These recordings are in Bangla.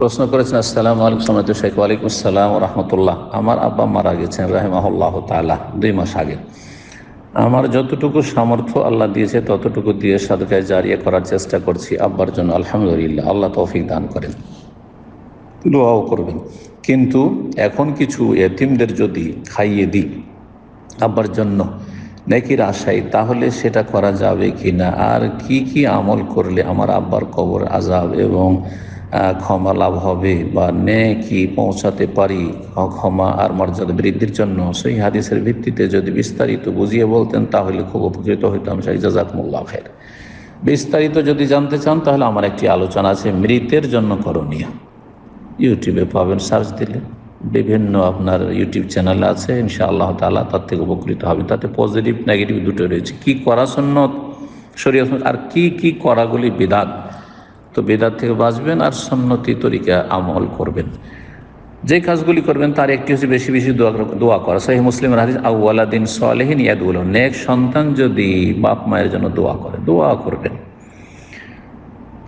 প্রশ্ন করেছেন, আসসালাম আলাইকুম সালাম শেখ, ওয়ালাইকুম আসসালাম রহমতুল্লাহ। আমার আব্বা মারা গেছেন রাহেমাহুল্লাহ তালা দুই মাস আগে। আমার যতটুকু সামর্থ্য আল্লাহ দিয়েছে, ততটুকু দিয়ে সাদকায় জারিয়া করার চেষ্টা করছি আব্বার জন্য। আলহামদুলিল্লাহ, আল্লাহ তৌফিক দান করেন। দোয়াও করবেন। কিন্তু এখন কিছু এতিমদের যদি খাইয়ে দিই আব্বার জন্য নেকির আশাই তাহলে সেটা করা যাবে কি না আর কি কি আমল করলে আমার আব্বার কবর আজাব এবং ক্ষমা লাভ হবে বা নে কি পৌঁছাতে পারি ক্ষমা আর মর্যাদা বৃদ্ধির জন্য। সেই হাদিসের ভিত্তিতে যদি বিস্তারিত বুঝিয়ে বলতেন, তাহলে খুব উপকৃত হইতাম সেই জাজাকমুল্লাহ খের বিস্তারিত যদি জানতে চান, তাহলে আমার একটি আলোচনা আছে, মৃতের জন্য করণীয়। ইউটিউবে পাবেন, সার্চ দিলে। বিভিন্ন আপনার ইউটিউব চ্যানেল আছে ইনশা আল্লাহ তালা তার থেকে উপকৃত হবে। তাতে পজিটিভ, নেগেটিভ দুটো রয়েছে। কি করা সন্ন্যত শরীয় আর কি কি করাগুলি বিদাত তো বেদাত থেকে বাঁচবেন আর সন্নতি তরিকা আমল করবেন। যে কাজগুলি করবেন তার একটি হচ্ছে বেশি বেশি দোয়া করা সেই মুসলিম হাদিস আউ্লাদিন সালেহিন ইয়াদুল নেক সন্তান যদি বাপ মায়ের জন্য দোয়া করে, দোয়া করবেন।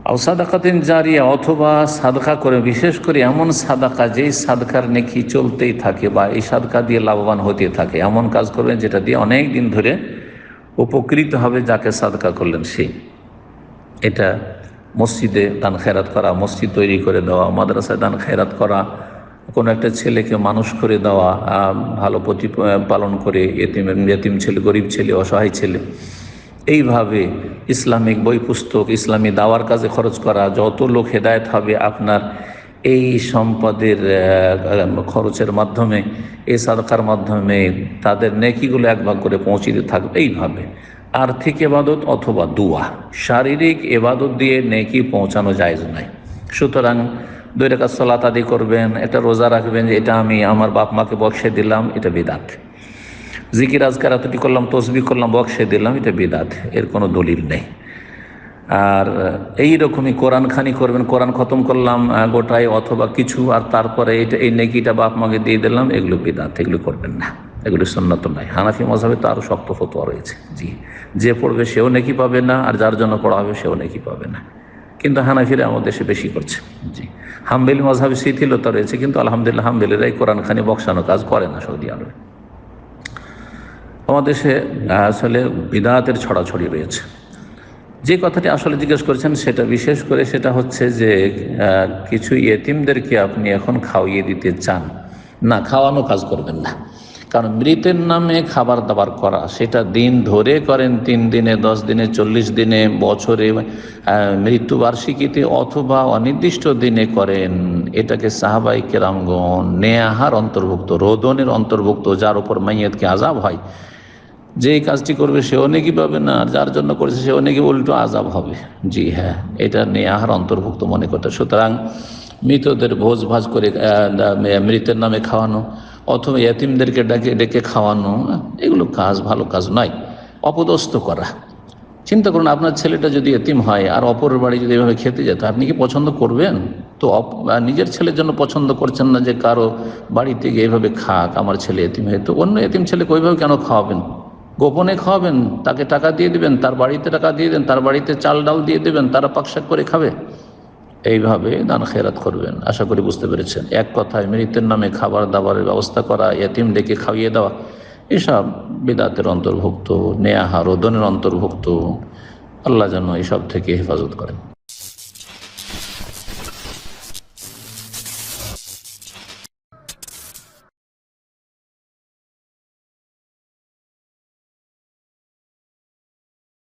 আও সাদাকাতিন জারিয়া অথবা সাদকা করে, বিশেষ করে এমন সাদাকা যেই সাদকার নেকি চলতেই থাকে বা এই সাদকা দিয়ে লাভবান হতে থাকে। এমন কাজ করবেন যেটা দিয়ে অনেক দিন ধরে উপকৃত হবে যাকে সাদকা করলেন সেই এটা মসজিদে দান খেরাত করা, মসজিদ তৈরি করে দেওয়া, মাদ্রাসায় দান খেরাত করা, কোনো একটা ছেলেকে মানুষ করে দেওয়া ভালো প্রতিপালন করে, এতিম এতিম ছেলে, গরিব ছেলে, অসহায় ছেলে। এইভাবে ইসলামিক বই পুস্তক, ইসলামী দাওয়ার কাজে খরচ করা, যত লোক হেদায়ত হবে আপনার, এই সম্পদের খরচের মাধ্যমে, এই সাদকার মাধ্যমে তাদের নেকিগুলো এক ভাগ করে পৌঁছিতে থাকবে। এইভাবে আর্থিক এবাদত অথবা দুয়া। শারীরিক এবাদত দিয়ে নেকি পৌঁছানো যায় নাই সুতরাং দুই রেখা সলাত আদি করবেন, একটা রোজা রাখবেন যে এটা আমি আমার বাপ মাকে বক্সে দিলাম, এটা বিদাত। জিকির, আজকার এতটি করলাম তসবি করলাম, বক্সে দিলাম, এটা বিদাত। এর কোনো দলিল নেই। আর এই রকমই কোরআন খানি করবেন, কোরআন খতম করলাম গোটায় অথবা কিছু, আর তারপরে এটা, এই নেকিটা বাপ মাকে দিয়ে দিলাম, এগুলো বিদাত, এগুলো করবেন না। এগুলি সন্ন্যত নয় হানাফি মজাবে তো আরও শক্ত ফতোয়া রয়েছে। জি, যে পড়বে সেও নাকি পাবে না, আর যার জন্য পড়া হবে সেও নাকি পাবে না। কিন্তু হানাফিরা আমাদের দেশে বেশি করছে। জি, হামবেলি মজাবে শিথিলতা রয়েছে, কিন্তু আলহামদুলিল্লাহ হামবেলিরাই কোরআন খানি বক্সানো কাজ করে না সৌদি আরবে। আমাদের দেশে আসলে বিদাতের ছড়াছড়ি রয়েছে। যে কথাটি আসলে জিজ্ঞেস করেছেন, সেটা বিশেষ করে সেটা হচ্ছে যে কিছু ইয়েতিমদেরকে আপনি এখন খাওয়িয়ে দিতে চান। না, খাওয়ানো কাজ করবেন না। কারণ মৃতের নামে খাবার দাবার করা, সেটা দিন ধরে করেন, তিন দিনে, দশ দিনে, চল্লিশ দিনে, বছরে মৃত্যুবার্ষিকীতে অথবা অনির্দিষ্ট দিনে করেন। এটাকে সাহাবাই কেরামগণ নেয়াহার অন্তর্ভুক্ত, রোদনের অন্তর্ভুক্ত, যার উপর মাইয়াতকে আজাব হয়। যে কাজটি করবে, সেও নেকি পাবে না, আর যার জন্য করেছে, সেও নেকি, উল্টো আজাব হবে। জি হ্যাঁ এটা নেয়াহার অন্তর্ভুক্ত মনে করতে। সুতরাং মৃতদের ভোজ ভাজ করে মৃতের নামে খাওয়ানো, অথবা এতিমদেরকে ডেকে ডেকে খাওয়ানো এগুলো কাজ, ভালো কাজ নয়, অপদস্থ করা। চিন্তা করুন, আপনার ছেলেটা যদি এতিম হয়, আর অপরের বাড়ি যদি এভাবে খেতে যেত আপনি কি পছন্দ করবেন? তো নিজের ছেলের জন্য পছন্দ করছেন না যে কারও বাড়িতে গিয়ে এভাবে খাক, আমার ছেলে এতিম হয়ে, তো অন্য এতিম ছেলেকে ওইভাবে কেন খাওয়াবেন? গোপনে খাওয়াবেন, তাকে টাকা দিয়ে দিবেন, তার বাড়িতে টাকা দিয়ে দেন, তার বাড়িতে চাল ডাল দিয়ে দেবেন, তারা পাকশাক করে খাবে। এইভাবে দান খেরাত করবেন, আশা করি বুঝতে পেরেছেন। এক কথায় মৃত্যুর নামে খাবার দাবারের ব্যবস্থা করা, এতিম ডেকে খাইয়ে দেওয়া, এসব বিদাতের অন্তর্ভুক্ত নেয়াহা রোদনের অন্তর্ভুক্ত, আল্লাহ যেন এসব থেকে হেফাজত করেন।